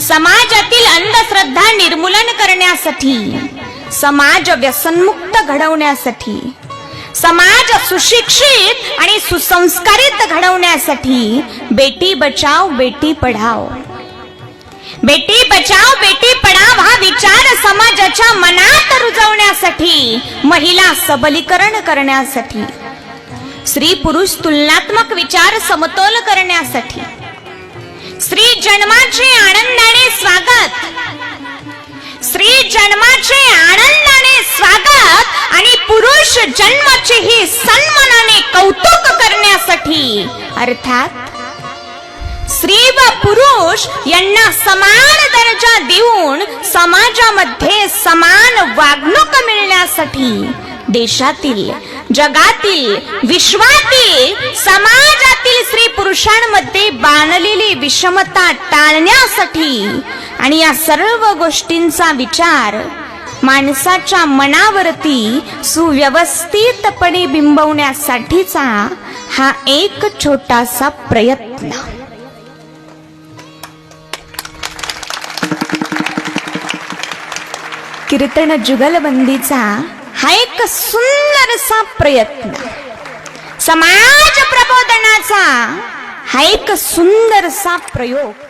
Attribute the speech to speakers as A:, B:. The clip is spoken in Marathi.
A: समाजातील अंधश्रद्धा निर्मूलन करण्यासाठी समाज व्यसनमुक्त घडवण्यासाठी समाज सुशिक्षित आणि सुसंस्कारित घडवण्यासाठी बेटी बचाव बेटी पढाव. बेटी बचाव बेटी पढाव हा विचार समाजाच्या मनात रुजवण्यासाठी महिला सबलीकरण करण्यासाठी स्त्री पुरुष तुलनात्मक विचार समतोल करण्यासाठी श्री जन्माचे आनंदाने स्वागत. श्री जन्माचे आनंदाने स्वागत आणि पुरुष जन्माचेही सन्मानाने कौतुक करण्यासाठी. अर्थात स्त्री व पुरुष यांना समान दर्जा देऊन समाजामध्ये समान वागणूक मिळण्यासाठी देशातील जगातील विश्वातील समाजातील स्त्री पुरुषांमध्ये बाणलेली विषमता टाळण्यासाठी आणि या सर्व गोष्टींचा विचार माणसाच्या मनावरती सुव्यवस्थितपणे बिंबवण्यासाठीचा हा एक छोटासा प्रयत्न. कीर्तन जुगलबंदीचा हा एक सुंदरसा प्रयत्न. समाज प्रबोधनाचा हा एक सुंदरसा प्रयोग